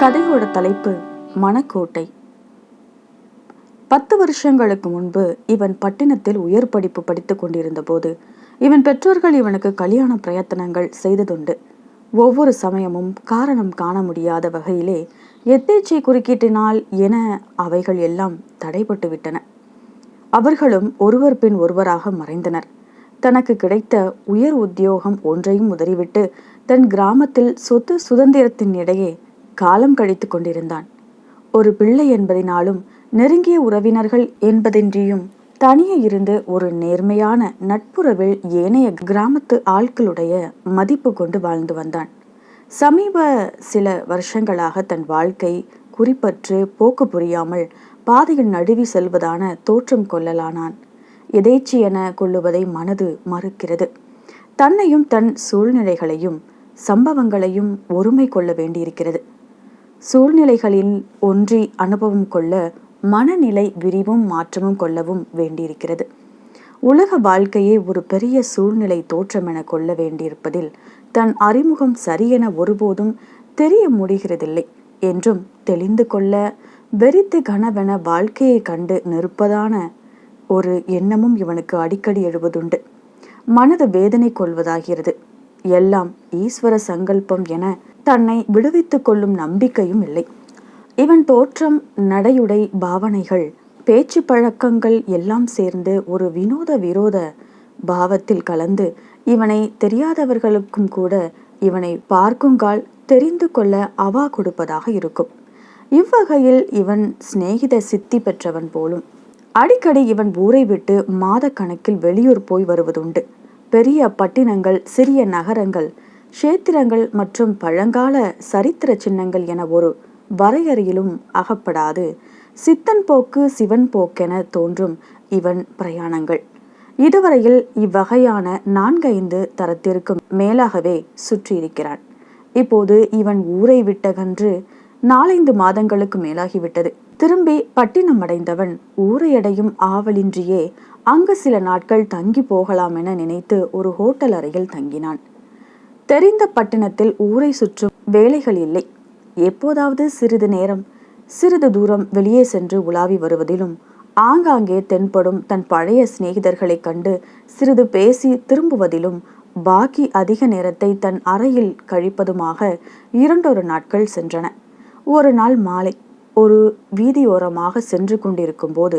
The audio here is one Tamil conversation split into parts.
கதையோட தலைப்பு மணக்கோட்டை பத்து வருஷங்களுக்கு முன்பு இவன் பட்டினத்தில் உயர் படிப்பு படித்துக் கொண்டிருந்த போது இவன் பெற்றோர்கள் இவனுக்கு கல்யாண பிரயத்தனங்கள் செய்ததுண்டு. ஒவ்வொரு சமயமும் காரணம் காண முடியாத வகையிலே எத்தேச்சை குறுக்கீட்டினால் என அவைகள் எல்லாம் தடைபட்டு விட்டன. அவர்களும் ஒருவர் பின் ஒருவராக மறைந்தனர். தனக்கு கிடைத்த உயர் உத்தியோகம் ஒன்றையும் உதறிவிட்டு தன் கிராமத்தில் சொத்து சுதந்திரத்தின் இடையே காலம் கழித்து கொண்டிருந்தான். ஒரு பிள்ளை என்பதினாலும் நெருங்கிய உறவினர்கள் என்பதின்றியும் தனியே இருந்து ஒரு நேர்மையான நட்புறவில் ஏனைய கிராமத்து ஆட்களுடைய மதிப்பு கொண்டு வாழ்ந்து வந்தான். சமீப சில வருஷங்களாக தன் வாழ்க்கை குறிப்பற்று போக்கு புரியாமல் பாதையில் நடுவி செல்வதான தோற்றம் கொள்ளலானான். எதேச்சி என கொள்ளுவதை மனது மறுக்கிறது. தன்னையும் தன் சூழ்நிலைகளையும் சம்பவங்களையும் ஒருமை கொள்ள வேண்டியிருக்கிறது. சூழ்நிலைகளில் ஒன்றி அனுபவம் கொள்ள மனநிலை விரிவும் மாற்றமும் கொள்ளவும் வேண்டியிருக்கிறது. உலக வாழ்க்கையை ஒரு பெரிய சூழ்நிலை தோற்றம் என கொள்ள வேண்டியிருப்பதில் தன் அறிமுகம் சரியென ஒருபோதும் தெரிய முடிகிறதில்லை என்றும் தெளிந்து கொள்ள வெறித்து கனவென வாழ்க்கையை கண்டு நிற்பதான ஒரு எண்ணமும் இவனுக்கு அடிக்கடி எழுவதுண்டு. மனது வேதனை கொள்வதாகிறது. எல்லாம் ஈஸ்வர சங்கல்பம் என தன்னை விடுவித்துக் கொள்ளும் நம்பிக்கையும் இல்லை. இவன் தோற்றம் நடையுடை பாவனைகள் பேச்சு பழக்கங்கள் எல்லாம் சேர்ந்து ஒரு வினோத விரோத பாவத்தில் கலந்து இவனை தெரியாதவர்களுக்கும் கூட இவனை பார்க்குங்கால் தெரிந்து கொள்ள அவா கொடுப்பதாக இருக்கும். இவ்வகையில் இவன் சிநேகித சித்தி பெற்றவன் போலும். அடிக்கடி இவன் ஊரை விட்டு மாத கணக்கில் வெளியூர் போய் வருவதுண்டு. பெரிய பட்டினங்கள் சிறிய நகரங்கள் கஷேத்திரங்கள் மற்றும் பழங்கால சரித்திர சின்னங்கள் என ஒரு வரையறையிலும் அகப்படாது. சித்தன் போக்கு சிவன் போக்கென தோன்றும் இவன் பிரயாணங்கள். இதுவரையில் இவ்வகையான நான்கைந்து தரத்திற்கு மேலாகவே சுற்றியிருக்கிறான். இப்போது இவன் ஊரை விட்டகன்று நாலைந்து மாதங்களுக்கு மேலாகிவிட்டது. திரும்பி பட்டினம் அடைந்தவன் ஊரையடையும் ஆவலின்றியே அங்கு சில நாட்கள் தங்கி போகலாம் என நினைத்து ஒரு ஹோட்டல் அறையில் தங்கினான். தெரிந்த பட்டணத்தில் ஊரை சுற்றும் வேலைகள் இல்லை. எப்போதாவது சிறிது நேரம் சிறிது தூரம் வெளியே சென்று உலாவி வருவதிலும் ஆங்காங்கே தென்படும் தன் பழைய சிநேகிதர்களைக் கண்டு சிறிது பேசி திரும்புவதிலும் பாக்கி அதிக நேரத்தை தன் அறையில் கழிப்பதுமாக இரண்டொரு நாட்கள் சென்றன. ஒரு நாள் மாலை ஒரு வீதியோரமாக சென்று கொண்டிருக்கும் போது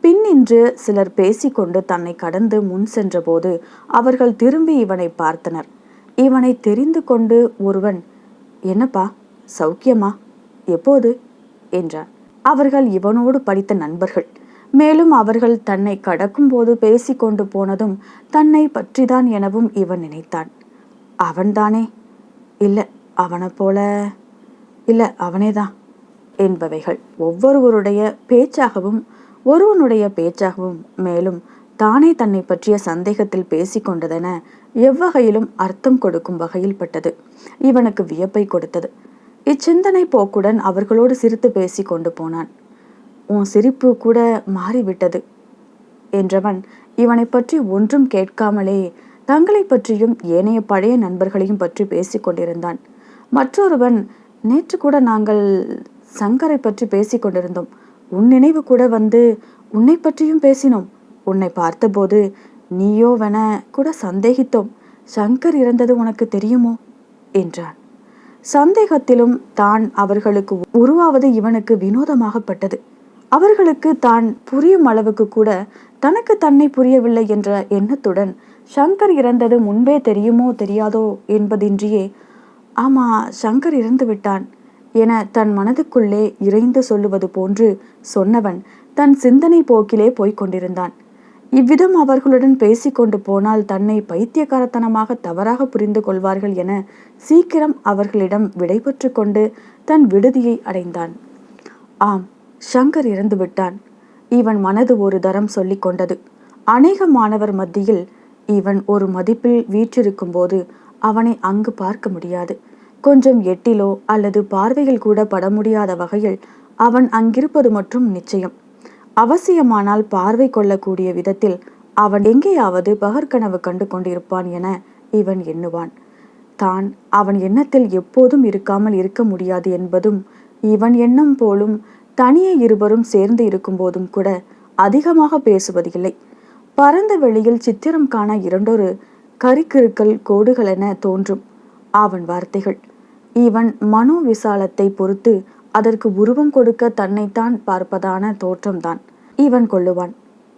பின் இன்று சிலர் பேசிக்கொண்டு தன்னை கடந்து முன் சென்றபோது அவர்கள் திரும்பி இவனை பார்த்தனர். இவனை தெரிந்து கொண்டு ஒருவன் என்னப்பா சௌக்கியமா? எப்போது? என்றான் அவர்கள் இவனோடு படித்த நண்பர்கள். மேலும் அவர்கள் தன்னை கடக்கும் போது பேசிக்கொண்டு போனதும் தன்னை பற்றிதான் எனவும் இவன் நினைத்தான். அவன்தானே? இல்லை அவனை போல இல்லை அவனேதான் என்பவைகள் ஒவ்வொருவருடைய பேச்சாகவும் ஒருவனுடைய பேச்சாகவும் மேலும் தானே தன்னை பற்றிய சந்தேகத்தில் பேசிக்கொண்டதென எவ்வகையிலும் அர்த்தம் கொடுக்கும் வகையில் பட்டது. இவனுக்கு வியப்பை கொடுத்தது. இச்சிந்தனை போக்குடன் அவர்களோடு சிரித்து பேசி கொண்டு போனான். உன் சிரிப்பு கூட மாறிவிட்டது என்றவன் இவனை பற்றி ஒன்றும் கேட்காமலே தங்களை பற்றியும் ஏனைய பழைய நண்பர்களையும் பற்றி பேசிக்கொண்டிருந்தான் மற்றொருவன் நேற்று கூட நாங்கள் சங்கரை பற்றி பேசிக்கொண்டிருந்தோம் உன் நினைவு கூட வந்து உன்னை பற்றியும் பேசினோம். உன்னை பார்த்தபோது நீயோவென கூட சந்தேகித்தோம். சங்கர் இறந்தது உனக்கு தெரியுமோ? என்றான். சந்தேகத்திலும் தான் அவர்களுக்கு உருவாவது இவனுக்கு வினோதமாகப்பட்டது. அவர்களுக்கு தான் புரியும் அளவுக்கு கூட தனக்கு தன்னை புரியவில்லை என்ற எண்ணத்துடன் சங்கர் இறந்தது முன்பே தெரியுமோ தெரியாதோ என்பதின்றியே ஆமா சங்கர் இறந்து விட்டான் என தன் மனதுக்குள்ளே இறைந்து சொல்லுவது போன்று சொன்னவன் தன் சிந்தனை போக்கிலே போய்க் கொண்டிருந்தான். இவ்விதம் அவர்களுடன் பேசிக்கொண்டு போனால் தன்னை பைத்தியகாரத்தனமாக தவறாக புரிந்து கொள்வார்கள் என சீக்கிரம் அவர்களிடம் விடைபெற்று கொண்டு தன் விடுதியை அடைந்தான். ஆம் ஷங்கர் இறந்து விட்டான். இவன் மனது ஒரு தரம் சொல்லிக் கொண்டது. அநேக மாணவர் மத்தியில் இவன் ஒரு மதிப்பில் வீற்றிருக்கும் போது அவனை அங்கு பார்க்க முடியாது. கொஞ்சம் எட்டிலோ அல்லது பார்வையில் கூட பட முடியாத வகையில் அவன் அங்கிருப்பது மட்டும் நிச்சயம். அவசியமானால் பார்வை கொள்ளக்கூடிய விதத்தில் அவன் எங்கேயாவது பகற்கனவு கண்டு கொண்டிருப்பான் என இவன் எண்ணுவான். தான் அவன் எண்ணத்தில் எப்போதும் இருக்காமல் இருக்க முடியாது என்பதும் இவன் எண்ணம் போலும் தனியே இருவரும் சேர்ந்து இருக்கும்போதும் கூட அதிகமாக பேசுவது இல்லை. பரந்த வெளியில் சித்திரம் காண இரண்டொரு கரிக்கிருக்கல் கோடுகள் என தோன்றும். அவன் வார்த்தைகள் இவன் மனோ விசாலத்தை பொறுத்து அதற்கு உருவம் கொடுக்க தன்னைத்தான் பார்ப்பதான தோற்றம்தான். இவன் கொள்ளுவான்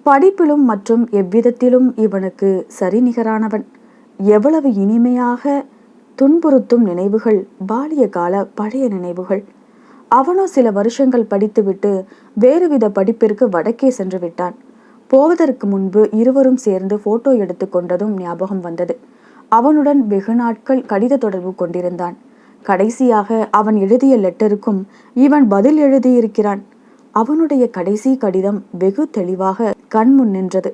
படிப்பிலும் மற்றும் எவ்விதத்திலும் இவனுக்கு சரி நிகரானவன். எவ்வளவு இனிமையாக துன்புறுத்தும் நினைவுகள் பாலிய கால பழைய நினைவுகள். அவனோ சில வருஷங்கள் படித்துவிட்டு வேறுவித படிப்பிற்கு வடக்கே சென்று விட்டான். போவதற்கு முன்பு இருவரும் சேர்ந்து போட்டோ எடுத்து கொண்டதும் ஞாபகம் வந்தது. அவனுடன் வெகு நாட்கள் கடித தொடர்பு கொண்டிருந்தான். கடைசியாக அவன் எழுதிய லெட்டருக்கும் இவன் பதில் எழுதியிருக்கிறான். அவனுடைய கடைசி கடிதம் வெகு தெளிவாக கண்முன் நின்றது.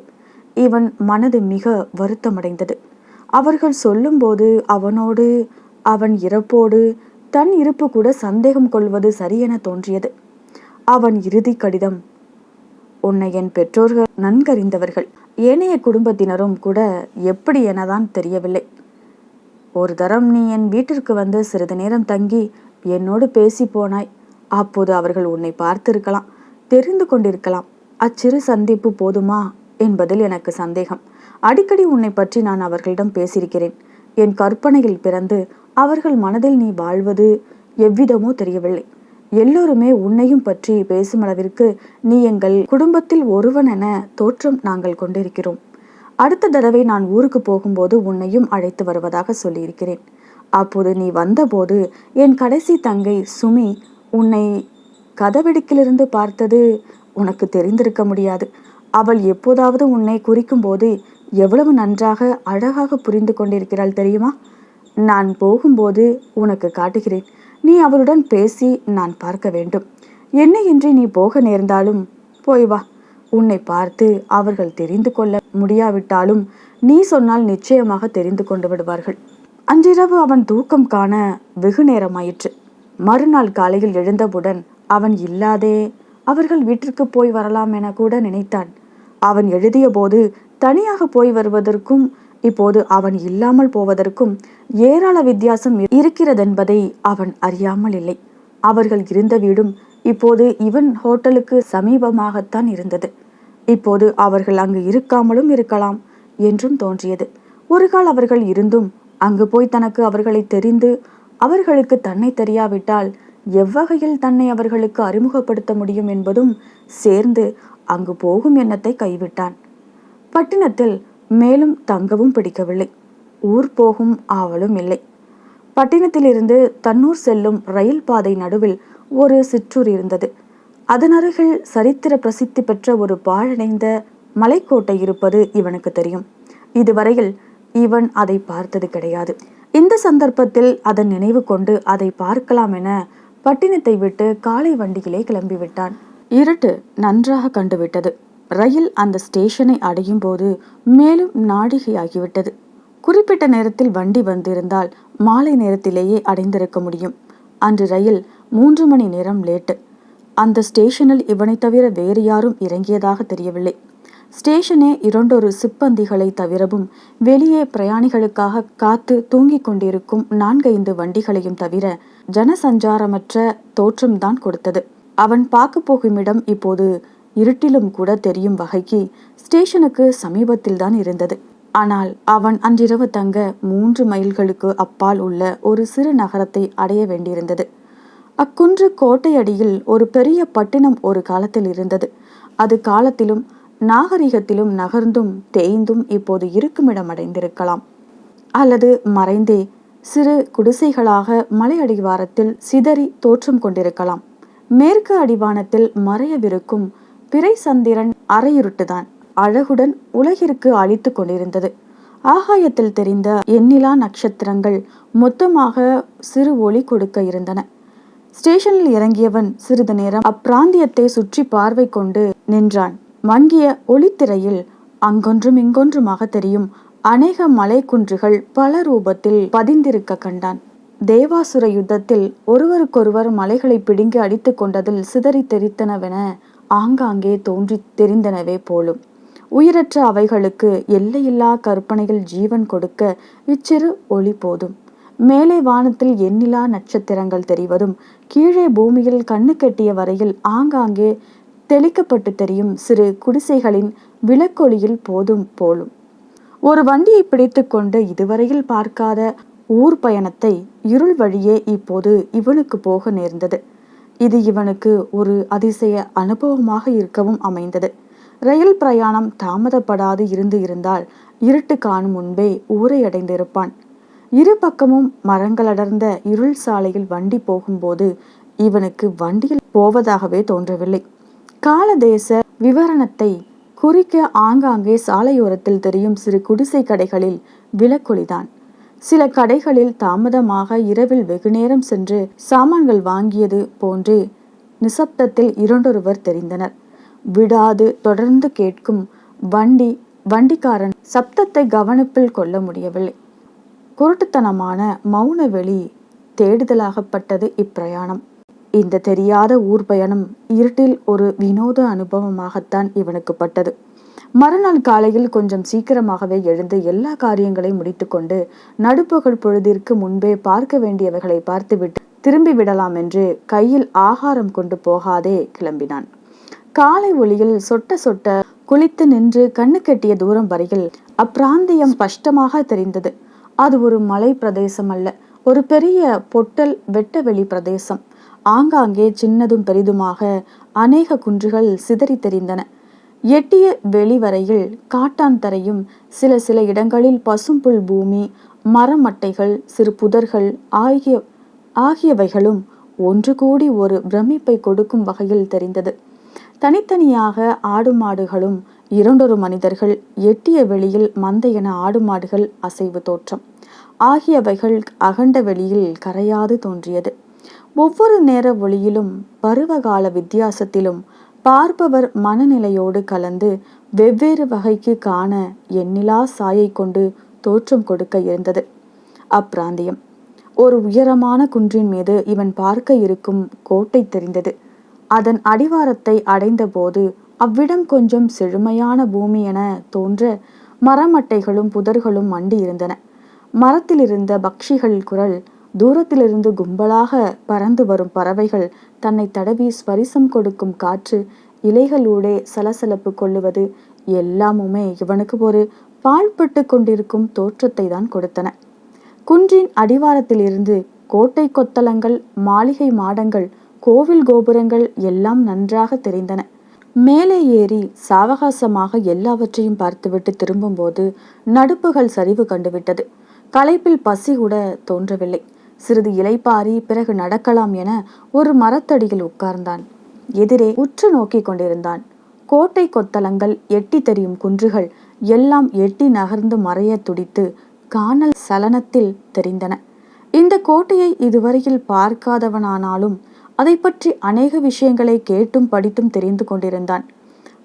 இவன் மனது மிக வருத்தமடைந்தது. அவர்கள் சொல்லும்போது அவனோடு அவன் இறப்போடு தன் இருப்பு கூட சந்தேகம் கொள்வது சரியென தோன்றியது. அவன் இறுதி கடிதம் உன்னை என் பெற்றோர்கள் நன்கறிந்தவர்கள். ஏனைய குடும்பத்தினரும் கூட எப்படி எனதான் தெரியவில்லை. ஒரு தரம் நீ என் வீட்டிற்கு வந்து சிறிது நேரம் தங்கி என்னோடு பேசி போனாய். அப்போது அவர்கள் உன்னை பார்த்திருக்கலாம் தெரிந்து கொண்டிருக்கலாம். அச்சிறு சந்திப்பு போதுமா என்பதில் எனக்கு சந்தேகம். அடிக்கடி உன்னை பற்றி நான் அவர்களிடம் பேசியிருக்கிறேன். என் கற்பனையில் பிறந்து அவர்கள் மனதில் நீ வாழ்வது எவ்விதமோ தெரியவில்லை. எல்லோருமே உன்னையும் பற்றி பேசும் அளவிற்கு நீ எங்கள் குடும்பத்தில் ஒருவன் என தோற்றம் நாங்கள் கொண்டிருக்கிறோம். அடுத்த தடவை நான் ஊருக்கு போகும்போது உன்னையும் அழைத்து வருவதாக சொல்லியிருக்கிறேன். அப்போது நீ வந்தபோது என் கடைசி தங்கை சுமி உன்னை கதவெடுக்கிலிருந்து பார்த்தது உனக்கு தெரிந்திருக்க முடியாது. அவள் எப்போதாவது உன்னை குறிக்கும்போது எவ்வளவு நன்றாக அழகாக புரிந்து கொண்டிருக்கிறாள் தெரியுமா? நான் போகும்போது உனக்கு காட்டுகிறேன். நீ அவளுடன் பேசி நான் பார்க்க வேண்டும். என்ன நீ போக நேர்ந்தாலும் போய் வா. உன்னை பார்த்து அவர்கள் தெரிந்து கொள்ள முடியாவிட்டாலும் நீ சொன்னால் நிச்சயமாக தெரிந்து கொண்டு விடுவார்கள். அன்றிரவு அவன் தூக்கம் காண வெகு நேரமாயிற்று. மறுநாள் காலையில் எழுந்தவுடன் அவன் இல்லாதே அவர்கள் வீட்டிற்கு போய் வரலாம் என கூட நினைத்தான். அவன் எழுதிய போது தனியாக போய் வருவதற்கும் இப்போது அவன் இல்லாமல் போவதற்கும் ஏராள வித்தியாசம் இருக்கிறதென்பதை அவன் அறியாமல் இல்லை. அவர்கள் இருந்த வீடும் இப்போது இவன் ஹோட்டலுக்கு சமீபமாகத்தான் இருந்தது. இப்போது அவர்கள் அங்கு இருக்காமலும் இருக்கலாம் என்றும் தோன்றியது. ஒரு கால் அவர்கள் இருந்தும் அங்கு போய் தனக்கு அவர்களை தெரிந்து அவர்களுக்கு தன்னை தெரியாவிட்டால் எவ்வகையில் தன்னை அவர்களுக்கு அறிமுகப்படுத்த முடியும் என்பதும் சேர்ந்து அங்கு போகும் எண்ணத்தை கைவிட்டான். பட்டினத்தில் மேலும் தங்கவும் பிடிக்கவில்லை. ஊர் போகும் ஆவலும் இல்லை. பட்டினத்திலிருந்து தன்னூர் செல்லும் ரயில் பாதை நடுவில் ஒரு சிற்றூர் இருந்தது. அதன் அருகில் சரித்திர பிரசித்தி பெற்ற ஒரு பாழடைந்த மலைக்கோட்டை இருப்பது இவனுக்கு தெரியும். இதுவரையில் இவன் அதை பார்த்தது கிடையாது. இந்த சந்தர்ப்பத்தில் அதன் நினைவு கொண்டு அதை பார்க்கலாம் என பட்டினத்தை விட்டு காலை வண்டியிலே கிளம்பிவிட்டான். இருட்டு நன்றாக கண்டுவிட்டது. ரயில் அந்த ஸ்டேஷனை அடையும் போது மேலும் நாடிகையாகிவிட்டது குறிப்பிட்ட நேரத்தில் வண்டி வந்திருந்தால் மாலை நேரத்திலேயே அடைந்திருக்க முடியும். அன்று ரயில் மூன்று மணி நேரம் லேட்டு. அந்த ஸ்டேஷனில் இவனை தவிர வேறு யாரும் இறங்கியதாக தெரியவில்லை. ஸ்டேஷனே இரண்டொரு சிப்பந்திகளை தவிரவும் வெளியே பிரயாணிகளுக்காக காத்து தூங்கிக் கொண்டிருக்கும் நான்கைந்து வண்டிகளையும் தவிர ஜனசஞ்சாரமற்ற தோற்றம்தான் கொடுத்தது. அவன் பார்க்க போகும் இடம் இப்போது இருட்டிலும் கூட தெரியும் வகைக்கு ஸ்டேஷனுக்கு சமீபத்தில் தான் இருந்தது. ஆனால் அவன் அன்றிரவு தங்க மூன்று மைல்களுக்கு அப்பால் உள்ள ஒரு சிறு நகரத்தை அடைய வேண்டியிருந்தது. அக்குன்று கோட்டை அடியில் ஒரு பெரிய பட்டினம் ஒரு காலத்தில் இருந்தது. அது காலத்திலும் நாகரிகத்திலும் நகர்ந்தும் தேய்ந்தும் இப்போது இருக்குமிடம் அடைந்திருக்கலாம். அல்லது மறைந்தே சிறு குடிசைகளாக மலை அடிவாரத்தில் சிதறி தோற்றம் கொண்டிருக்கலாம். மேற்கு அடிவானத்தில் மறையவிருக்கும் பிறை சந்திரன் அரையுருட்டுதான் அழகுடன் உலகிற்கு அழித்து கொண்டிருந்தது. ஆகாயத்தில் தெரிந்த எண்ணிலா நட்சத்திரங்கள் மொத்தமாக சிறு ஒளி கொடுக்க இருந்தன. ஸ்டேஷனில் இறங்கியவன் சிறிது நேரம் அப்பிராந்தியத்தை சுற்றி பார்வை கொண்டு நின்றான். மங்கிய ஒளித்திரையில் அங்கொன்றும் இங்கொன்றுமாக தெரியும். அநேக மலை குன்றுகள் பல ரூபத்தில் பதிந்திருக்க கண்டான். தேவாசுர யுத்தத்தில் ஒருவருக்கொருவர் மலைகளை பிடுங்கி அடித்து கொண்டதில் சிதறி தெரித்தனவென ஆங்காங்கே தோன்றி தெரிந்தனவே போலும். உயிரற்ற அவைகளுக்கு எல்லையில்லா கற்பனையில் ஜீவன் கொடுக்க இச்சிறு ஒளி போதும். மேலே வானத்தில் எண்ணிலா நட்சத்திரங்கள் தெரிவதும் கீழே பூமியில் கண்ணு கெட்டிய வரையில் ஆங்காங்கே தெளிக்கப்பட்டு தெரியும் சிறு குடிசைகளின் விளக்கொலியில் போதும் போலும். ஒரு வண்டியை பிடித்து கொண்டு இதுவரையில் பார்க்காத ஊர் பயணத்தை இருள் வழியே இப்போது இவனுக்கு போக நேர்ந்தது. இது இவனுக்கு ஒரு அதிசய அனுபவமாக இருக்கவும் அமைந்தது. ரயில் பிரயாணம் தாமதப்படாது இருந்து இருந்தால் இருட்டு காணும் முன்பே ஊரை அடைந்திருப்பான். இரு பக்கமும் மரங்கள் அடர்ந்த இருள் சாலையில் வண்டி போகும்போது இவனுக்கு வண்டியில் போவதாகவே தோன்றவில்லை. காலதேச விவரணத்தை குறிக்க ஆங்காங்கே சாலையோரத்தில் தெரியும் சிறு குடிசை கடைகளில் விலக்கொலிதான் சில கடைகளில் தாமதமாக இரவில் வெகுநேரம் சென்று சாமான்கள் வாங்கியது போன்று நிசப்தத்தில் இரண்டொருவர் தெரிந்தனர். விடாது தொடர்ந்து கேட்கும் வண்டி வண்டிக்காரன் சப்தத்தை கவனிப்பில் கொள்ள முடியவில்லை. குருட்டுத்தனமான மௌன வெளி தேடுதலாகப்பட்டது இப்பிரயாணம். இந்த தெரியாத ஊர் பயணம் இருட்டில் ஒரு வினோத அனுபவமாகத்தான் இவனுக்கு பட்டது மறுநாள் காலையில் கொஞ்சம் சீக்கிரமாகவே எழுந்து எல்லா காரியங்களையும் முடித்துக்கொண்டு நடுப்பகல் பொழுதிற்கு முன்பே பார்க்க வேண்டியவைகளை பார்த்துவிட்டு திரும்பி விடலாம் என்று கையில் ஆகாரம் கொண்டு போகாதே கிளம்பினான். காலை ஒளியில் சொட்ட சொட்ட குளித்து நின்று கண்ணு கட்டிய தூரம் வரையில் அப்பிராந்தியம் ஸ்பஷ்டமாக தெரிந்தது. அது ஒரு மலை பிரதேசம் அல்ல ஒரு பெரிய பொட்டல் வெட்டவெளி பிரதேசம். ஆங்காங்கே சின்னதும் பெரிதுமாக அநேக குன்றுகள் சிதறி தெரிந்தன. எட்டிய வெளிவரையில் காட்டான் தரையும் சில சில இடங்களில் பசும்புல் பூமி மரமட்டைகள் சிறு புதர்கள் ஆகிய ஆகியவைகளும் ஒன்று கூடி ஒரு பிரமிப்பை கொடுக்கும் வகையில் தெரிந்தது. தனித்தனியாக ஆடு மாடுகளும் இரண்டொரு மனிதர்கள் எட்டிய வெளியில் மந்தையென ஆடு மாடுகள் அசைவு தோற்றம். ஆகியவைகள் அகண்ட வெளியில் கரையாது தோன்றியது. ஒவ்வொரு நேர ஒளியிலும் பருவகால வித்தியாசத்திலும் பார்ப்பவர் மனநிலையோடு கலந்து வெவ்வேறு வகைக்கு காண எண்ணிலா சாயை கொண்டு தோற்றம் கொடுக்க இருந்தது. அப்பிராந்தியம். ஒரு உயரமான குன்றின் மீது இவன் பார்க்க இருக்கும் கோட்டை தெரிந்தது. அதன் அடிவாரத்தை அடைந்தபோது அவ்விடம் கொஞ்சம் செழுமையான பூமி என தோன்ற மரமட்டைகளும் புதர்களும் மண்டி இருந்தன மரத்தில் இருந்த பக்ஷிகள் குரல் தூரத்திலிருந்து கும்பலாக பறந்து வரும் பறவைகள் தன்னை தடவி ஸ்பரிசம் கொடுக்கும் காற்று இலைகளூடே சலசலப்பு கொள்ளுவது எல்லாமுமே இவனுக்கு ஒரு பாழ்பட்டு கொண்டிருக்கும் தோற்றத்தை தான் கொடுத்தன. குன்றின் அடிவாரத்திலிருந்து கோட்டை கொத்தளங்கள் மாளிகை மாடங்கள் கோவில் கோபுரங்கள் எல்லாம் நன்றாக தெரிந்தன. மேலே ஏறி சாவகாசமாக எல்லாவற்றையும் பார்த்துவிட்டு திரும்பும்போது நடுப்புகள் சரிவு கண்டுவிட்டது. களைப்பில் பசி கூட தோன்றவில்லை. சிறிது இலைப்பாரி பிறகு நடக்கலாம் என ஒரு மரத்தடியில் உட்கார்ந்தான். எதிரே உற்று நோக்கி கொண்டிருந்தான். கோட்டை கொத்தளங்கள் எட்டி தெரியும் குன்றுகள் எல்லாம் எட்டி நகர்ந்து மறைய துடித்து காணல் சலனத்தில் தெரிந்தன. இந்த கோட்டையை இதுவரையில் பார்க்காதவனானாலும் அதை பற்றி அநேக விஷயங்களை கேட்டும் படித்தும் தெரிந்து கொண்டிருந்தான்.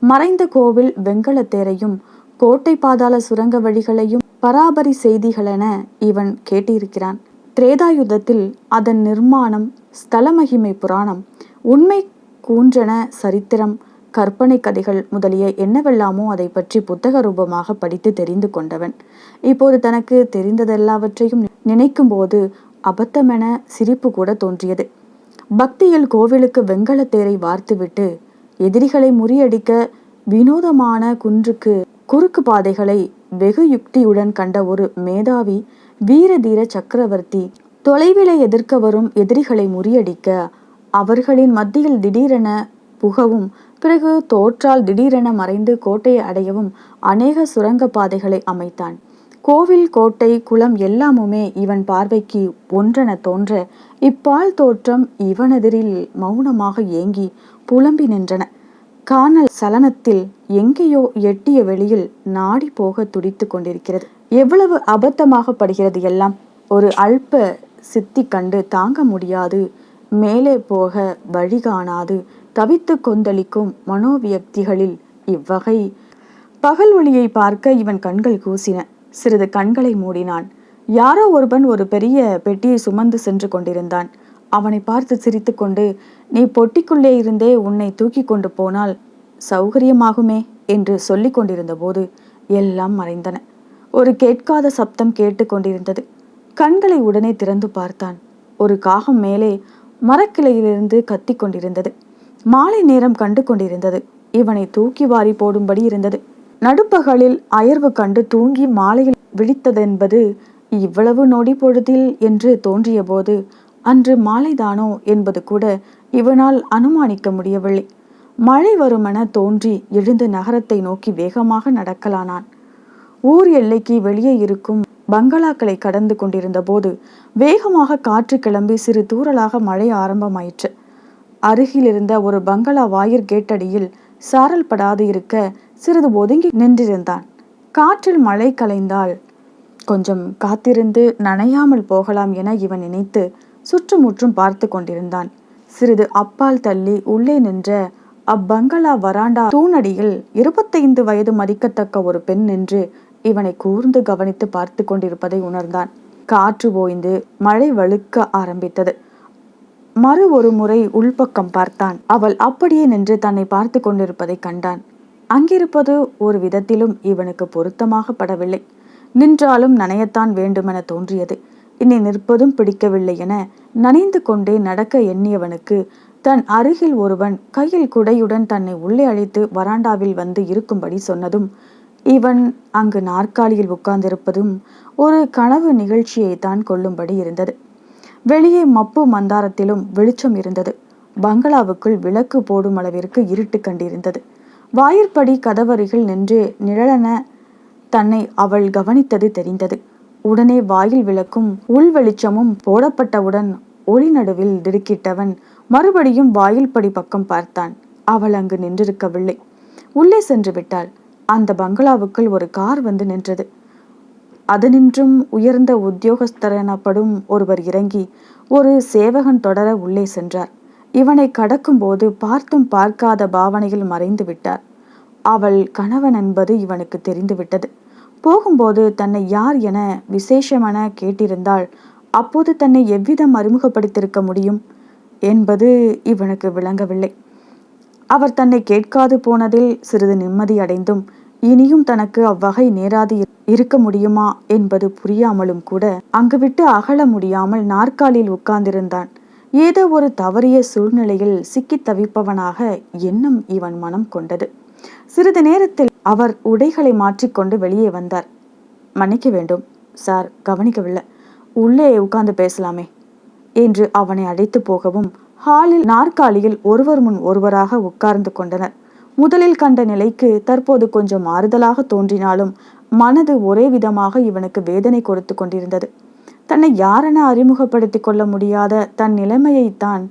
மறைந்த கோவில் வெங்கலத்தேரையும் கோட்டை பாதாள சுரங்க வழிகளையும் பராபரி செய்திகளென இவன் கேட்டிருக்கிறான். திரேதாயுதத்தில் அதன் நிர்மாணம் ஸ்தலமகிமை புராணம் உண்மை கூன்றன சரித்திரம் கற்பனை கதைகள் முதலிய என்னவெல்லாமோ அதை பற்றி புத்தக ரூபமாக படித்து தெரிந்து கொண்டவன். இப்போது தனக்கு தெரிந்ததெல்லாவற்றையும் நினைக்கும் போது அபத்தமென சிரிப்பு கூட தோன்றியது. பக்தியில் கோவிலுக்கு வெங்கல தேரை வார்த்துவிட்டு எதிரிகளை முறியடிக்க வினோதமான குன்றுக்கு குறுக்கு பாதைகளை வெகு யுக்தியுடன் கண்ட ஒரு மேதாவி வீரதீர சக்கரவர்த்தி தொலைவிலை எதிர்க்க வரும் எதிரிகளை முறியடிக்க அவர்களின் மத்தியில் திடீரென புகவும் பிறகு தோற்றால் திடீரென மறைந்து கோட்டையை அடையவும் அநேக சுரங்க பாதைகளை அமைத்தான். கோவில் கோட்டை குளம் எல்லாமுமே இவன் பார்வைக்கு ஒன்றென தோன்ற இப்பால் தோற்றம் இவனெதிரில் மௌனமாக ஏங்கி புலம்பி நின்றன. காணல் சலனத்தில் எங்கேயோ எட்டிய வெளியில் நாடி போக துடித்து கொண்டிருக்கிறது. எவ்வளவு அபத்தமாக படுகிறது எல்லாம்! ஒரு அல்ப சித்தி கண்டு தாங்க முடியாது மேலே போக வழி காணாது தவித்து கொந்தளிக்கும் மனோவியக்திகளில் இவ்வகை பகல் ஒளியை பார்க்க இவன் கண்கள் கூசின. சிறிது கண்களை மூடினான். யாரோ ஒருவன் ஒரு பெரிய பெட்டியை சுமந்து சென்று கொண்டிருந்தான். அவனை பார்த்து சிரித்துக்கொண்டு நீ பொட்டிக்குள்ளே இருந்தே உன்னை தூக்கி கொண்டு போனால் சௌகரியமாகுமே என்று சொல்லி கொண்டிருந்த போது எல்லாம் மறைந்தன. ஒரு கேட்காத சப்தம் கேட்டு கொண்டிருந்தது. கண்களை உடனே திறந்து பார்த்தான். ஒரு காகம் மேலே மரக்கிளையிலிருந்து கத்திக் கொண்டிருந்தது. மாலை நேரம் கண்டு கொண்டிருந்தது. இவனை தூக்கி வாரி போடும்படி இருந்தது. நடுப்பகலில் அயர்வு கண்டு தூங்கி மாலையில் விழித்ததென்பது இவ்வளவு நொடி பொழுதில் என்று தோன்றியபோது அன்று மாலைதானோ என்பது கூட இவனால் அனுமானிக்க முடியவில்லை. மழை வருமென தோன்றி எழுந்து நகரத்தை நோக்கி வேகமாக நடக்கலானான். ஊர் எல்லைக்கு வெளியே இருக்கும் பங்களாக்களை கடந்து கொண்டிருந்த போது வேகமாக காற்று கிளம்பி சிறு தூரலாக மழை ஆரம்பமாயிற்று. அருகிலிருந்த ஒரு பங்களா வாயிற் கேட்டடியில் சாரல் படாது இருக்க சிறிது ஒதுங்கி நின்றிருந்தான். காற்றில் மழை கலைந்தால் கொஞ்சம் காத்திருந்து நனையாமல் போகலாம் என இவன் நினைத்து சுற்றுமுற்றும் பார்த்து கொண்டிருந்தான். சிறிது அப்பால் தள்ளி உள்ளே நின்ற அப்பங்களா வராண்டா தூணடியில் இருபத்தைந்து வயது மதிக்கத்தக்க ஒரு பெண் நின்று இவனை கூர்ந்து கவனித்து பார்த்து கொண்டிருப்பதை உணர்ந்தான். காற்று ஓய்ந்து மழை வழுக்க ஆரம்பித்தது. மறு ஒரு முறை உள்பக்கம் பார்த்தான். அவள் அப்படியே நின்று தன்னை பார்த்து கொண்டிருப்பதை கண்டான். அங்கிருப்பது ஒரு விதத்திலும் இவனுக்கு பொருத்தமாக படவில்லை நின்றாலும் நனையத்தான் வேண்டுமென தோன்றியது. இனி நிற்பதும் பிடிக்கவில்லை என நனைந்து கொண்டே நடக்க எண்ணியவனுக்கு தன் அருகில் ஒருவன் கையில் குடையுடன் தன்னை உள்ளே அழைத்து வராண்டாவில் வந்து இருக்கும்படி சொன்னதும் இவன் அங்கு நாற்காலியில் உட்கார்ந்திருப்பதும் ஒரு கனவு நிகழ்ச்சியை தான் கொள்ளும்படி இருந்தது. வெளியே மப்பு மந்தாரத்திலும் வெளிச்சம் இருந்தது. பங்களாவுக்குள் விளக்கு போடும் அளவிற்கு இருட்டு கண்டிருந்தது. வாயிற்படி கதவருகில் நின்று நிழலென தன்னை அவள் கவனித்தது தெரிந்தது. உடனே வாயில் விளக்கும் உள் வெளிச்சமும் போடப்பட்டவுடன் ஒளி நடுவில் திடுக்கிட்டவன் மறுபடியும் வாயில் படி பக்கம் பார்த்தான். அவள் அங்கு நின்றிருக்கவில்லை. உள்ளே சென்று விட்டாள். அந்த பங்களாவுக்குள் ஒரு கார் வந்து நின்றது. அதனின்றும் உயர்ந்த உத்தியோகஸ்தர் எனப்படும் ஒருவர் இறங்கி ஒரு சேவகன் தொடர உள்ளே சென்றார். இவனை கடக்கும்போது பார்த்தும் பார்க்காத பாவனையில் மறைந்து விட்டார். அவள் கணவன் என்பது இவனுக்கு தெரிந்துவிட்டது. போகும்போது தன்னை யார் என விசேஷமென கேட்டிருந்தால் அப்போது தன்னை எவ்விதம் அறிமுகப்படுத்தியிருக்க முடியும் என்பது இவனுக்கு விளங்கவில்லை. அவர் தன்னை கேட்காது போனதில் சிறிது நிம்மதி அடைந்தும் இனியும் தனக்கு அவ்வகை நேராது இருக்க முடியுமா என்பது புரியாமலும் கூட அங்கு விட்டு அகல முடியாமல் நாற்காலில் உட்கார்ந்திருந்தான். ஏதோ ஒரு தவறிய சூழ்நிலையில் சிக்கித் தவிப்பவனாக எண்ணம் இவன் மனம் கொண்டது. சிறிது நேரத்தில் அவர் உடைகளை மாற்றிக்கொண்டு வெளியே வந்தார். மன்னிக்க வேண்டும் சார் கவனிக்கவில்லை. உள்ளே உட்கார்ந்து பேசலாமே என்று அவனை அழைத்து போகவும் ஹாலில் நாற்காலியில் ஒருவர் முன் ஒருவராக உட்கார்ந்து கொண்டனர். முதலில் கண்ட நிலைக்கு தற்போது கொஞ்சம் மாறுதலாக தோன்றினாலும் மனது ஒரே விதமாக இவனுக்கு வேதனை கொடுத்து கொண்டிருந்தது. தன்னை யாரென அறிமுகப்படுத்திக் கொள்ள முடியாத தன் நிலைமையைத்தான்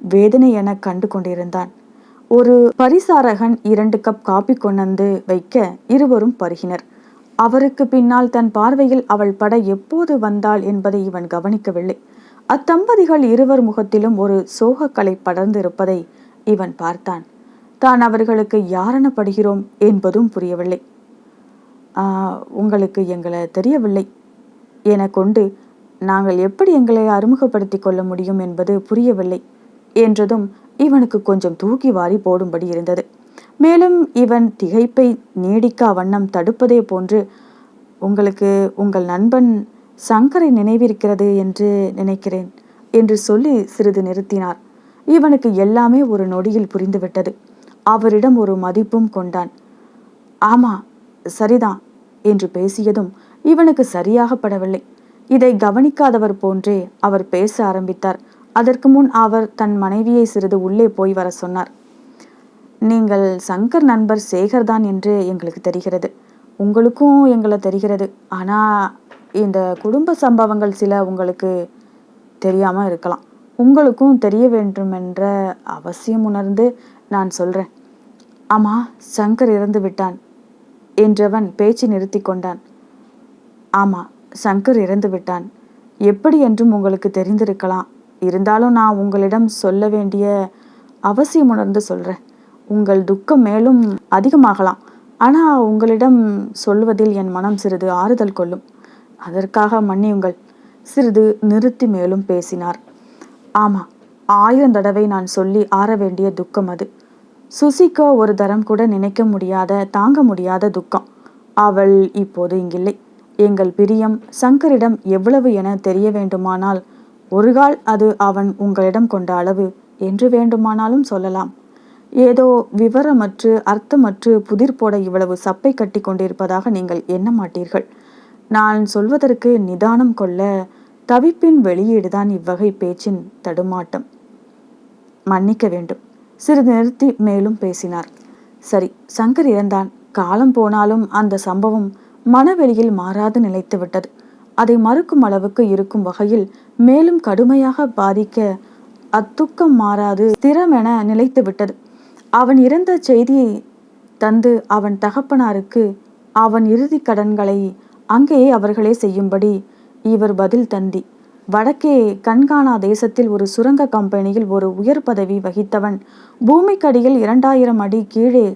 வேதனை என கண்டு கொண்டிருந்தான். ஒரு பரிசாரகன் இரண்டு கப் காப்பி கொண்டு வைக்க இருவரும் பருகினர். அவருக்கு பின்னால் தன் பார்வையில் அவள் பட எப்போது வந்தாள் என்பதை இவன் கவனிக்கவில்லை. அத்தம்பதிகள் இருவர் முகத்திலும் ஒரு சோகக்கலை படர்ந்திருப்பதை இவன் பார்த்தான். தான் அவர்களுக்கு யாரணப்படுகிறோம் என்பதும் புரியவில்லை. உங்களுக்கு எங்களை தெரியவில்லை. என கொண்டு நாங்கள் எப்படி எங்களை அறிமுகப்படுத்திக் கொள்ள முடியும்? என்பது புரியவில்லை. என்றதும் இவனுக்கு கொஞ்சம் தூக்கி வாரி போடும்படி இருந்தது. மேலும் இவன் திகைப்பை நீடிக்க வண்ணம் தடுப்பதே போன்று உங்களுக்கு உங்கள் நண்பன் சங்கரை நினைவிருக்கிறது என்று நினைக்கிறேன் என்று சொல்லி சிறிது நிறுத்தினார். இவனுக்கு எல்லாமே ஒரு நொடியில் புரிந்துவிட்டது. அவரிடம் ஒரு மதிப்பும் கொண்டான். ஆமா சரிதான் என்று பேசியதும் இவனுக்கு சரியாகப்படவில்லை. இதை கவனிக்காதவர் போன்றே அவர் பேச ஆரம்பித்தார். அதற்கு முன் அவர் தன் மனைவியை சிறிது உள்ளே போய் வர சொன்னார். நீங்கள் சங்கர் நண்பர் சேகர் தான் என்று எங்களுக்கு தெரிகிறது. உங்களுக்கும் எங்களை தெரிகிறது. ஆனால் இந்த குடும்ப சம்பவங்கள் சில உங்களுக்கு தெரியாமல் இருக்கலாம். உங்களுக்கும் தெரிய வேண்டும் என்ற அவசியம் உணர்ந்து நான் சொல்கிறேன் ஆமாம் சங்கர் இறந்து விட்டான் என்றவன் பேச்சு நிறுத்தி கொண்டான். ஆமாம் சங்கர் இறந்து விட்டான். எப்படி என்றும் உங்களுக்கு தெரிந்திருக்கலாம். இருந்தாலும் நான் உங்களிடம் சொல்ல வேண்டிய அவசியம் உணர்ந்து சொல்கிறேன் உங்கள் துக்கம் மேலும் அதிகமாகலாம். ஆனால் உங்களிடம் சொல்வதில் என் மனம் சிறிது ஆறுதல் கொள்ளும். அதற்காக மன்னியுங்கள். சிறிது நிறுத்தி மேலும் பேசினார். ஆமா ஆயிரம் தடவை நான் சொல்லி ஆற வேண்டிய துக்கம் அது. சுசிக்கோ ஒரு தரம் கூட நினைக்க முடியாத தாங்க முடியாத துக்கம். அவள் இப்போது இங்கில்லை. எங்கள் பிரியம் சங்கரிடம் எவ்வளவு என தெரிய வேண்டுமானால் ஒரு கால் அது அவன் உங்களிடம் கொண்ட அளவு என்று வேண்டுமானாலும் சொல்லலாம். ஏதோ விவரமற்று அர்த்தமற்று புதிர் போட இவ்வளவு சப்பை கட்டி கொண்டிருப்பதாக நீங்கள் எண்ண மாட்டீர்கள். நான் சொல்வதற்கு நிதானம் கொள்ள தவிப்பின் வெளியீடுதான் இவ்வகை பேச்சின் தடுமாட்டம். மன்னிக்க வேண்டும். சிறிது நிறுத்தி மேலும் பேசினார். சரி சங்கர் இறந்தான். காலம் போனாலும் அந்த சம்பவம் மனவெளியில் மாறாது நிலைத்து விட்டது. அதை மறுக்கும் அளவுக்கு இருக்கும் வகையில் மேலும் கடுமையாக பாதிக்க அத்துக்கம் மாறாது ஸ்திரமென நிலைத்து விட்டது. அவன் இறந்த செய்தியை தந்து அவன் தகப்பனாருக்கு அவன் இறுதி கடன்களை அங்கேயே அவர்களே செய்யும்படி இவர் பதில் தந்தி. வடக்கே கண்காணா தேசத்தில் ஒரு சுரங்க கம்பெனியில் ஒரு உயர் பதவி வகித்தவன் பூமிக்கடியில் இரண்டாயிரம் அடி கீழே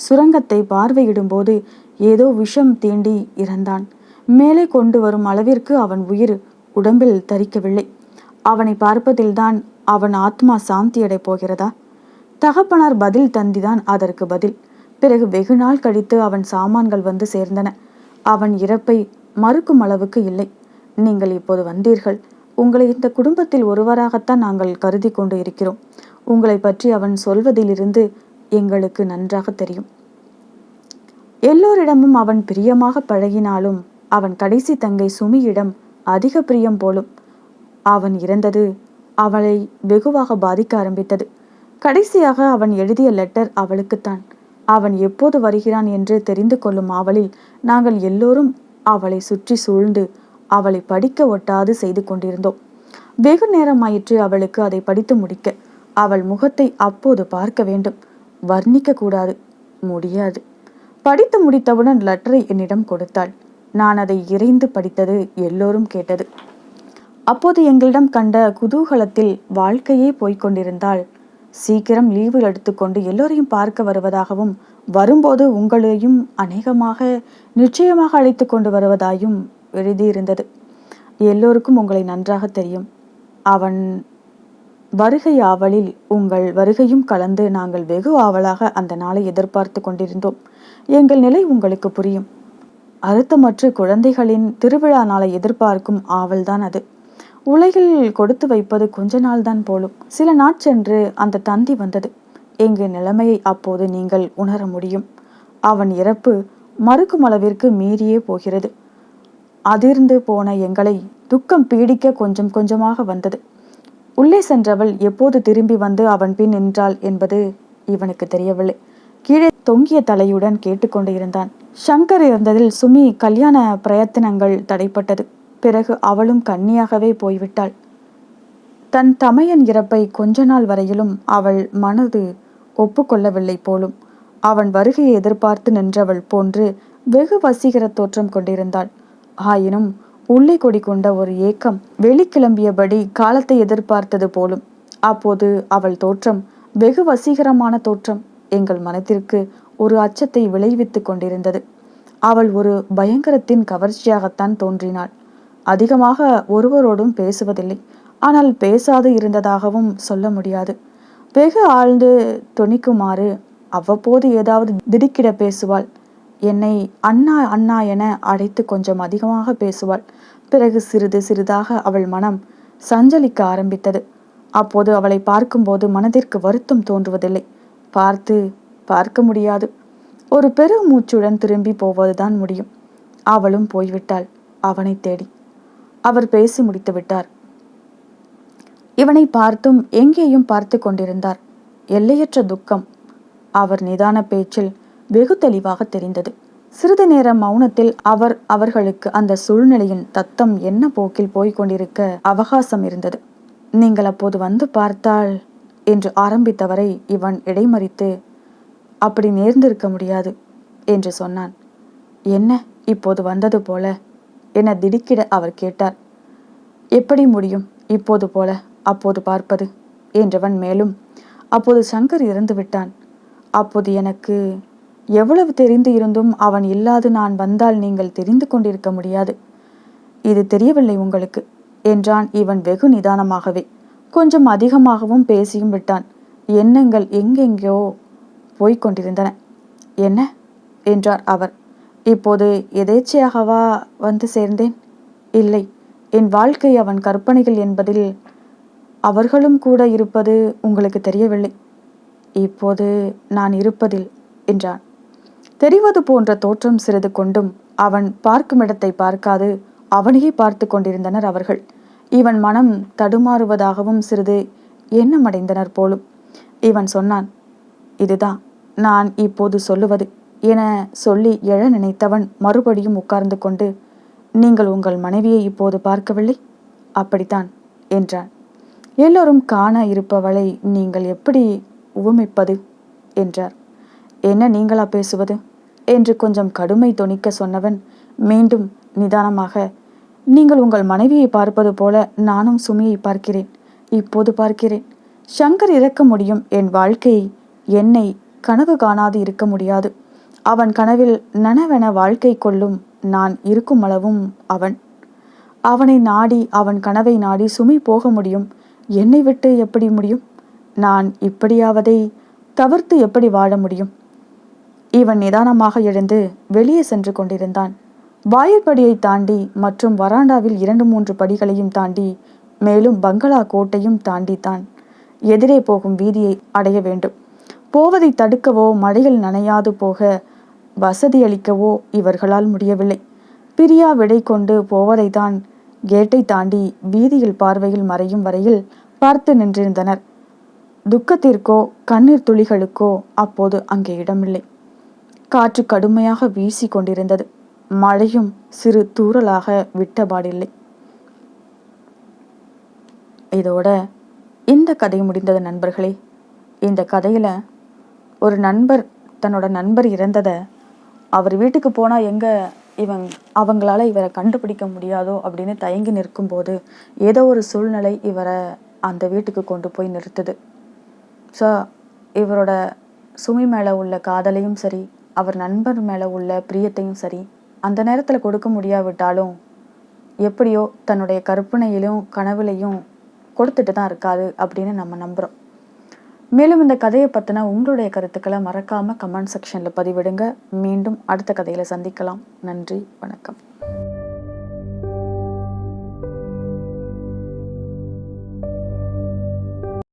சுரங்கத்தை பார்வையிடும்போது ஏதோ விஷம் தீண்டி இறந்தான். மேலே கொண்டு வரும் அளவிற்கு அவன் உயிர் உடம்பில் தரிக்கவில்லை. அவனை பார்ப்பதில்தான் அவன் ஆத்மா சாந்தியடை போகிறதா? தகப்பனார் பதில் தந்திதான் அதற்கு பதில். பிறகு வெகு நாள் கழித்து அவன் சாமான்கள் வந்து சேர்ந்தன. அவன் இறப்பை மறுக்கும் அளவுக்கு இல்லை. நீங்கள் இப்போது வந்தீர்கள். உங்களை இந்த குடும்பத்தில் ஒருவராகத்தான் நாங்கள் கருதி கொண்டு இருக்கிறோம். உங்களை பற்றி அவன் சொல்வதிலிருந்து எங்களுக்கு நன்றாக தெரியும். எல்லோரிடமும் அவன் பிரியமாக பழகினாலும் அவன் கடைசி தங்கை சுமியிடம் அதிக பிரியம் போலும். அவன் இறந்தது அவளை வெகுவாக பாதிக்க ஆரம்பித்தது. கடைசியாக அவன் எழுதிய லெட்டர் அவளுக்குத்தான். அவன் எப்போது வருகிறான் என்று தெரிந்து கொள்ளும் ஆவலில் நாங்கள் எல்லோரும் அவளை சுற்றி சூழ்ந்து அவளை படிக்க ஒட்டாது செய்து கொண்டிருந்தோம். வெகு நேரமாயிற்று அவளுக்கு அதை படித்து முடிக்க. அவள் முகத்தை அப்போது பார்க்க வேண்டும். வர்ணிக்க கூடாது முடியாது. படித்து முடித்தவுடன் லெட்டரை என்னிடம் கொடுத்தாள். நான் அதை இறைந்து படித்தது எல்லோரும் கேட்டது. அப்போது எங்களிடம் கண்ட குதூகலத்தில் வாழ்க்கையே போய்கொண்டிருந்தால் சீக்கிரம் லீவு எடுத்துக்கொண்டு எல்லோரையும் பார்க்க வருவதாகவும் வரும்போது உங்களையும் அநேகமாக நிச்சயமாக அழைத்து கொண்டு வருவதாயும் எழுதியிருந்தது. எல்லோருக்கும் உங்களை நன்றாக தெரியும். அவன் வருகை ஆவலில் உங்கள் வருகையும் கலந்து நாங்கள் வெகு ஆவலாக அந்த நாளை எதிர்பார்த்து கொண்டிருந்தோம். எங்கள் நிலை உங்களுக்கு புரியும். அறுத்தமற்ற குழந்தைகளின் திருவிழா நாளை எதிர்பார்க்கும் ஆவல்தான் அது. உலகில் கொடுத்து வைப்பது கொஞ்ச நாள் தான் போலும். சில நாட்சென்று அந்த தந்தி வந்தது. எங்கள் நிலைமையை அப்போது நீங்கள் உணர முடியும்? அவன் இறப்பு மறுக்கும் அளவிற்கு மீறியே போகிறது. அதிர்ந்து போன எங்களை துக்கம் பீடிக்க கொஞ்சம் கொஞ்சமாக வந்தது. உள்ளே சென்றவள் எப்போது திரும்பி வந்து அவன் பின் நின்றாள் என்பது இவனுக்கு தெரியவில்லை. கீழே தொங்கிய தலையுடன் கேட்டுக்கொண்டு இருந்தான். சங்கர் இருந்ததில் சுமி கல்யாண பிரயத்தனங்கள் தடைப்பட்டது. பிறகு அவளும் கன்னியாகவே போய்விட்டாள். தன் தமையன் இறப்பை கொஞ்ச நாள் வரையிலும் அவள் மனது ஒப்புக்கொள்ளவில்லை போலும் அவன் வருகையை எதிர்பார்த்து நின்றவள் போன்று வெகு வசீகர தோற்றம் கொண்டிருந்தாள். ஆயினும் உள்ளே கொடி கொண்ட ஒரு ஏக்கம் வெளிக்கிளம்பியபடி காலத்தை எதிர்பார்த்தது போலும் அப்போது அவள் தோற்றம் வெகு வசீகரமான தோற்றம். எங்கள் மனத்திற்கு ஒரு அச்சத்தை விளைவித்து கொண்டிருந்தது. அவள் ஒரு பயங்கரத்தின் கவர்ச்சியாகத்தான் தோன்றினாள். அதிகமாக ஒருவரோடும் பேசுவதில்லை. ஆனால் பேசாது இருந்ததாகவும் சொல்ல முடியாது. வெகு ஆழ்ந்து துணிக்குமாறு அவ்வப்போது ஏதாவது திடுக்கிட பேசுவாள். என்னை அண்ணா அண்ணா என அழைத்து கொஞ்சம் அதிகமாக பேசுவாள். பிறகு சிறிது சிறிதாக அவள் மனம் சஞ்சலிக்க ஆரம்பித்தது. அப்போது அவளை பார்க்கும்போது மனதிற்கு வருத்தம் தோன்றுவதில்லை. பார்த்து பார்க்க முடியாது. ஒரு பெரு மூச்சுடன் திரும்பி போவதுதான் முடியும். அவளும் போய்விட்டாள். அவனை தேடி. அவர் பேசி முடித்து விட்டார். இவனை பார்த்தும் எங்கேயும் பார்த்து கொண்டிருந்தார். எல்லையற்ற துக்கம் அவர் நிதான பேச்சில் வெகு தெளிவாக தெரிந்தது. சிறிது நேரம் மௌனத்தில் அவர் அவர்களுக்கு அந்த சூழ்நிலையின் தத்தம் என்ன போக்கில் போய்கொண்டிருக்க அவகாசம் இருந்தது. நீங்கள் அப்போது வந்து பார்த்தால் என்று ஆரம்பித்தவரை இவன் இடைமறித்து அப்படி நேர்ந்திருக்க முடியாது என்று சொன்னான். என்ன இப்போது வந்தது போல? என திடுக்கிட அவர் கேட்டார். எப்படி முடியும்? இப்போது போல அப்போது பார்ப்பது என்றவன் மேலும் அப்போது சங்கர் இறந்து விட்டான். அப்போது எனக்கு எவ்வளவு தெரிந்து இருந்தும் அவன் இல்லாது நான் வந்தால் நீங்கள் தெரிந்து கொண்டிருக்க முடியாது. இது தெரியவில்லை உங்களுக்கு என்றான் இவன் வெகு நிதானமாகவே கொஞ்சம் அதிகமாகவும் பேசியும் விட்டான். எண்ணங்கள் எங்கெங்கோ போய்கொண்டிருந்தன என்ன? என்றார் அவர். இப்போது எதேச்சையாகவா வந்து சேர்ந்தேன்? இல்லை. என் வாழ்க்கை அவன் கற்பனைகள் என்பதில் அவர்களும் கூட இருப்பது உங்களுக்கு தெரியவில்லை. இப்போது நான் இருப்பதில் என்றான் தெரிவது போன்ற தோற்றம் சிறிது கொண்டும் அவன் பார்க்கும் இடத்தை பார்க்காது அவனையே பார்த்து கொண்டிருந்தனர் அவர்கள். இவன் மனம் தடுமாறுவதாகவும் சிறிது எண்ணமடைந்தனர் போலும். இவன் சொன்னான் இதுதான் நான் இப்போது சொல்லுவது என சொல்லி எழ நினைத்தவன் மறுபடியும் உட்கார்ந்து கொண்டு நீங்கள் உங்கள் மனைவியை இப்போது பார்க்கவில்லை? அப்படித்தான் என்றான். எல்லோரும் காண இருப்பவளை நீங்கள் எப்படி உவமிப்பது? என்றார். என்ன நீங்களா பேசுவது? என்று கொஞ்சம் கடுமை தொனிக்க சொன்னவன் மீண்டும் நிதானமாக நீங்கள் உங்கள் மனைவியை பார்ப்பது போல நானும் சுமியை பார்க்கிறேன். இப்போது பார்க்கிறேன். சங்கர் இறக்க முடியும் என் வாழ்க்கையை. என்னை கனவு காணாது இருக்க முடியாது. அவன் கனவில் நனவென வாழ்க்கை கொள்ளும் நான் இருக்கும் அளவும் அவன். அவனை நாடி அவன் கனவை நாடி சுமி போக முடியும். என்னை விட்டு எப்படி முடியும்? நான் இப்படியாவதை தவிர்த்து எப்படி வாழ முடியும்? இவன் நிதானமாக எழுந்து வெளியே சென்று கொண்டிருந்தான். வாயிற்படியை தாண்டி மற்றும் வராண்டாவில் இரண்டு மூன்று படிகளையும் தாண்டி மேலும் பங்களா கோட்டையும் தாண்டித்தான். எதிரே போகும் வீதியை அடைய வேண்டும். போவதை தடுக்கவோ மழையில் நனையாது போக வசதியளிக்கவோ இவர்களால் முடியவில்லை. பிரியா விடை கொண்டு போவதை தான் கேட்டை தாண்டி வீதியில் பார்வையில் மறையும் வரையில் பார்த்து நின்றிருந்தனர். துக்கத்திற்கோ கண்ணீர் துளிகளுக்கோ அப்போது அங்கே இடமில்லை. காற்று கடுமையாக வீசி கொண்டிருந்தது. மழையும் சிறு தூறலாக விட்டபாடில்லை. இதோட இந்த கதை முடிந்தது நண்பர்களே. இந்த கதையில் ஒரு நண்பர் தன்னோட நண்பர் இறந்ததை அவர் வீட்டுக்கு போனால் எங்கே இவன் அவங்களால இவரை கண்டுபிடிக்க முடியாதோ அப்படின்னு தயங்கி நிற்கும்போது ஏதோ ஒரு சூழ்நிலை இவரை அந்த வீட்டுக்கு கொண்டு போய் நிறுத்துது. ஸோ இவரோட சுமி மேலே உள்ள காதலையும் சரி அவர் நண்பர் மேலே உள்ள பிரியத்தையும் சரி அந்த நேரத்தில் கொடுக்க முடியாவிட்டாலும் எப்படியோ தன்னுடைய கற்பனையிலும் கனவுலையும் கொடுத்துட்டு தான் இருக்காது அப்படின்னு நம்ம நம்புகிறோம் மேலும் இந்த கதையை பற்றின உங்களுடைய கருத்துக்களை மறக்காமல் கமெண்ட் செக்ஷனில் பதிவிடுங்க. மீண்டும் அடுத்த கதையில் சந்திக்கலாம். நன்றி வணக்கம்.